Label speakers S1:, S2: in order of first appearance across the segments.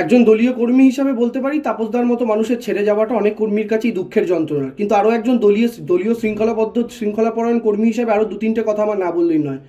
S1: একজন দলীয় কর্মী হিসাবে বলতে পারি, তাপসদার মতো মানুষের ছেড়ে যাওয়াটা অনেক কর্মীর কাছেই দুঃখের যন্ত্রণা। কিন্তু আরও একজন দলীয় দলীয় শৃঙ্খলাবদ্ধ, শৃঙ্খলাপরায়ণ কর্মী হিসাবে আরও দু তিনটে কথা আমার না বললেই নয়।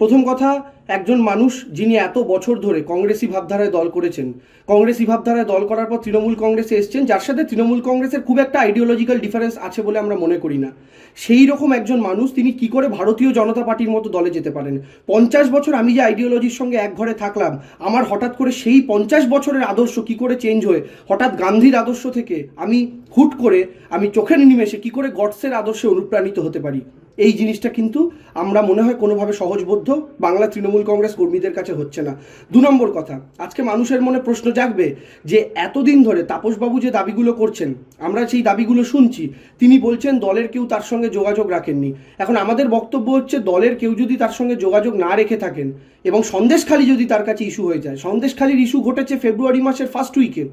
S1: প্রথম কথা একজন মানুষ যিনি এত বছর ধরে কংগ্রেসি ভাবধারায় দল করেছেন। কংগ্রেসি ভাবধারায় দল করার পর তৃণমূল কংগ্রেসে এসছেন, যার সাথে তৃণমূল কংগ্রেসের খুব একটা আইডিওলজিক্যাল ডিফারেন্স আছে বলে আমরা মনে করি না। সেই রকম একজন মানুষ, তিনি কি করে ভারতীয় জনতা পার্টির মতো দলে যেতে পারেন? পঞ্চাশ বছর আমি যে আইডিওলজির সঙ্গে এক ঘরে থাকলাম, আমার হঠাৎ করে সেই পঞ্চাশ বছরের আদর্শ কি করে চেঞ্জ হয়ে, হঠাৎ গান্ধীর আদর্শ থেকে আমি হুট করে, আমি চোখের নিমেষে কি করে গডসের আদর্শে অনুপ্রাণিত হতে পারি? এই জিনিসটা কিন্তু আমরা মনে হয় কোনোভাবে সহজবোধ্য বাংলা তৃণমূল কংগ্রেস কর্মীদের কাছে হচ্ছে না। দু নম্বর কথা, আজকে মানুষের মনে প্রশ্ন জাগবে যে এতদিন ধরে তাপসবাবু যে দাবিগুলো করছেন, আমরা সেই দাবিগুলো শুনছি, তিনি বলছেন দলের কেউ তার সঙ্গে যোগাযোগ রাখেননি। এখন আমাদের বক্তব্য হচ্ছে দলের কেউ যদি তার সঙ্গে যোগাযোগ না রেখে থাকেন এবং সন্দেশখালি যদি তার কাছে ইস্যু হয়ে যায়, সন্দেশখালির ইস্যু ঘটেছে ফেব্রুয়ারি মাসের ফার্স্ট উইকে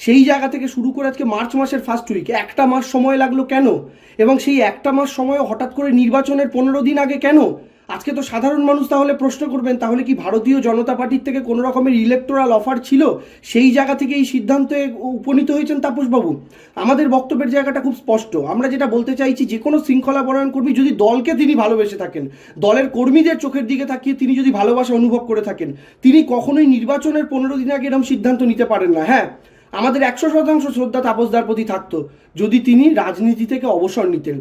S1: সেই জায়গা থেকে শুরু করে আজকে মার্চ মাসের ফার্স্ট উইকে একটা মাস সময় লাগল কেন? এবং সেই একটা মাস সময় হঠাৎ করে নির্বাচনের পনেরো দিন আগে কেন? আজকে তো সাধারণ মানুষ তাহলে প্রশ্ন করবেন, তাহলে কি ভারতীয় জনতা পার্টির থেকে কোনো রকমের ইলেকটোরাল অফার ছিল? সেই জায়গা থেকে এই সিদ্ধান্তে উপনীত হয়েছেন তাপসবাবু। আমাদের বক্তব্যের জায়গাটা খুব স্পষ্ট। আমরা যেটা বলতে চাইছি, যে কোনো শৃঙ্খলা বরায়ণ কর্মী যদি দলকে তিনি ভালোবেসে থাকেন, দলের কর্মীদের চোখের দিকে তাকিয়ে তিনি যদি ভালোবাসা অনুভব করে থাকেন, তিনি কখনোই নির্বাচনের পনেরো দিন আগে এরকম সিদ্ধান্ত নিতে পারেন না। হ্যাঁ আমাদের একশো শতাংশ শ্রদ্ধা তাপসদার প্রতি থাকতো, যদি তিনি রাজনীতি থেকে অবসর নিতেন।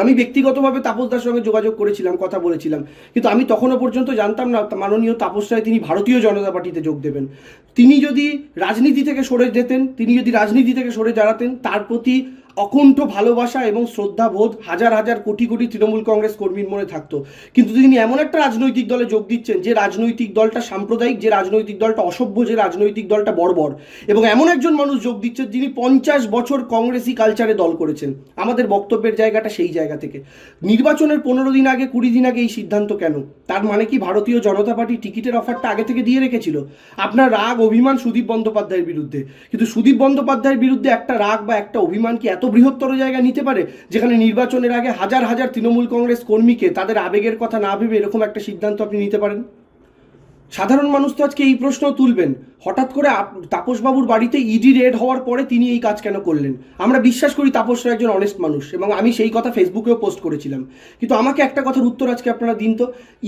S1: আমি ব্যক্তিগতভাবে তাপস তাপসদার সঙ্গে যোগাযোগ করেছিলাম, কথা বলেছিলাম। কিন্তু আমি তখনও পর্যন্ত জানতাম না মাননীয় তাপস রায় তিনি ভারতীয় জনতা পার্টিতে যোগ দেবেন। তিনি যদি রাজনীতি থেকে সরে যেতেন, তিনি যদি রাজনীতি থেকে সরে দাঁড়াতেন, তার প্রতি অকুণ্ঠ ভালোবাসা এবং শ্রদ্ধা বোধ হাজার হাজার কোটি কোটি তৃণমূল কংগ্রেস কর্মীর মনে থাকতো। কিন্তু তিনি এমন একটা রাজনৈতিক দলে যোগ দিচ্ছেন, যে রাজনৈতিক দলটা সাম্প্রদায়িক, যে রাজনৈতিক দলটা অসভ্য, যে রাজনৈতিক দলটা বর্বর। এবং এমন একজন মানুষ যোগ দিচ্ছেন, যিনি পঞ্চাশ বছর কংগ্রেসি কালচারে দল করেছেন। আমাদের বক্তব্যের জায়গাটা সেই জায়গা থেকে। নির্বাচনের পনেরো দিন আগে, কুড়ি দিন আগে এই সিদ্ধান্ত কেন? তার মানে কি ভারতীয় জনতা পার্টি টিকিটের অফারটা আগে থেকে দিয়ে রেখেছিল? আপনার রাগ, অভিমান সুদীপ বন্দ্যোপাধ্যায়ের বিরুদ্ধে। কিন্তু সুদীপ বন্দ্যোপাধ্যায়ের বিরুদ্ধে একটা রাগ বা একটা অভিমান কি এত বৃহত্তর জায়গা নিতে পারে, যেখানে নির্বাচনের আগে হাজার হাজার তৃণমূল কংগ্রেস কর্মীকে তাদের আবেগের কথা না ভেবে এরকম একটা সিদ্ধান্ত আপনি নিতে পারেন? সাধারণ মানুষ তো আজকে এই প্রশ্ন তুলবেন। হঠাৎ করে তাপসবাবুর বাড়িতে ইডি রেড হওয়ার পরে তিনি এই কাজ কেন করলেন? আমরা বিশ্বাস করি তাপস একজন অনেস্ট মানুষ এবং আমি সেই কথা ফেসবুকেও পোস্ট করেছিলাম। কিন্তু আমাকে একটা কথার উত্তর আজকে আপনারা দিন তো।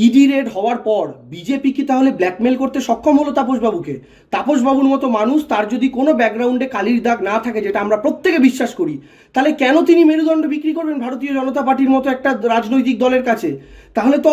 S1: ইডি রেড হওয়ার পর বিজেপি কি তাহলে ব্ল্যাকমেল করতে সক্ষম হলো তাপসবাবুকে? তাপসবাবুর মতো মানুষ তার যদি কোনো ব্যাকগ্রাউন্ডে কালির দাগ না থাকে যেটা আমরা প্রত্যেকে বিশ্বাস করি, তাহলে কেন তিনি মেরুদণ্ড বিক্রি করবেন ভারতীয় জনতা পার্টির মতো একটা রাজনৈতিক দলের কাছে? তাহলে তো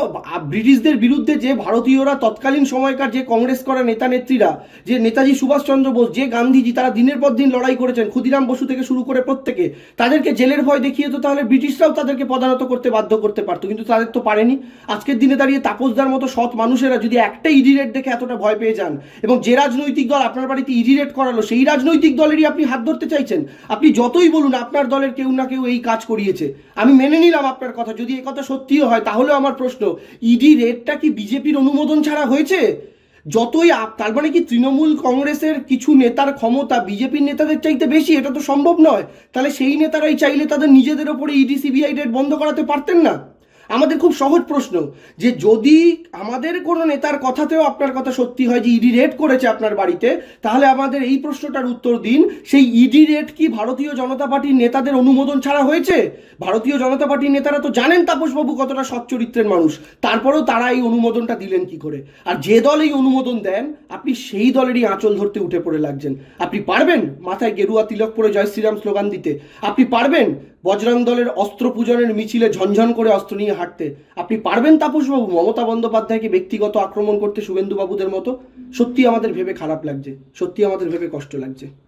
S1: ব্রিটিশদের বিরুদ্ধে যে ভারতীয়রা তৎকালীন সময়কার যে কংগ্রেস করা নেতা নেত্রীরা যে নেতাজি সুভাষচন্দ্র বোস, যে গান্ধীজি, তারা দিনের পর দিন লড়াই করেছেন, ক্ষুদিরাম বসু থেকে শুরু করে প্রত্যেকে, তাদেরকে জেলের ভয় দেখিয়ে তো তাহলে ব্রিটিশরাও তাদেরকে পদানত করতে বাধ্য করতে পারতো, কিন্তু তাদের তো পারেনি। আজকের দিনে দাঁড়িয়ে তাপসদার মতো সৎ মানুষেরা যদি একটা ইডি রেট দেখে এতটা ভয় পেয়ে যান, এবং যে রাজনৈতিক দল আপনার বাড়িতে ইডি রেট করালো, সেই রাজনৈতিক দলেরই আপনি হাত ধরতে চাইছেন, আপনি যতই বলুন আপনার দলের কেউ না কেউ এই কাজ করিয়েছে। আমি মেনে নিলাম আপনার কথা, যদি কথা সত্যিও হয়, তাহলেও আমার প্রশ্ন, ইডি রেটটা কি বিজেপির অনুমোদন ছাড়া হয়েছে? যতই আপ- তার মানে কি তৃণমূল কংগ্রেসের কিছু নেতার ক্ষমতা বিজেপির নেতাদের চাইতে বেশি, এটা তো সম্ভব নয়। তাহলে সেই নেতারাই চাইলে তাদের নিজেদের ওপরে ইডি সিবিআই রেট বন্ধ করাতে পারতেন না? আমাদের খুব সহজ প্রশ্ন যে যদি আমাদের কোনো নেতার কথাতেও আপনার কথা সত্যি হয় যে ইডি রেড করেছে আপনার বাড়িতে, তাহলে আমাদের এই প্রশ্নটার উত্তর দিন, সেই ইডি রেড কি ভারতীয় জনতা পার্টির নেতাদের অনুমোদন ছাড়া হয়েছে? ভারতীয় জনতা পার্টির নেতারা তো জানেন তাপসবাবু কতটা সৎ চরিত্রের মানুষ, তারপরেও তারা এই অনুমোদনটা দিলেন কি করে? আর যে দল এই অনুমোদন দেন, আপনি সেই দলেরই আঁচল ধরতে উঠে পড়ে লাগছেন। আপনি পারবেন মাথায় গেরুয়া তিলক পরে জয় শ্রীরাম স্লোগান দিতে। আপনি পারবেন বজরং দলের অস্ত্র পূজনের মিছিলে ঝনঝন করে অস্ত্র নিয়ে হাঁটতে। আপনি পারবেন তাপসবাবু? মমতা বন্দ্যোপাধ্যায়কে ব্যক্তিগত আক্রমণ করতে শুভেন্দুবাবুদের মতো? সত্যি আমাদের ভেবে খারাপ লাগছে। সত্যি আমাদের ভেবে কষ্ট লাগছে।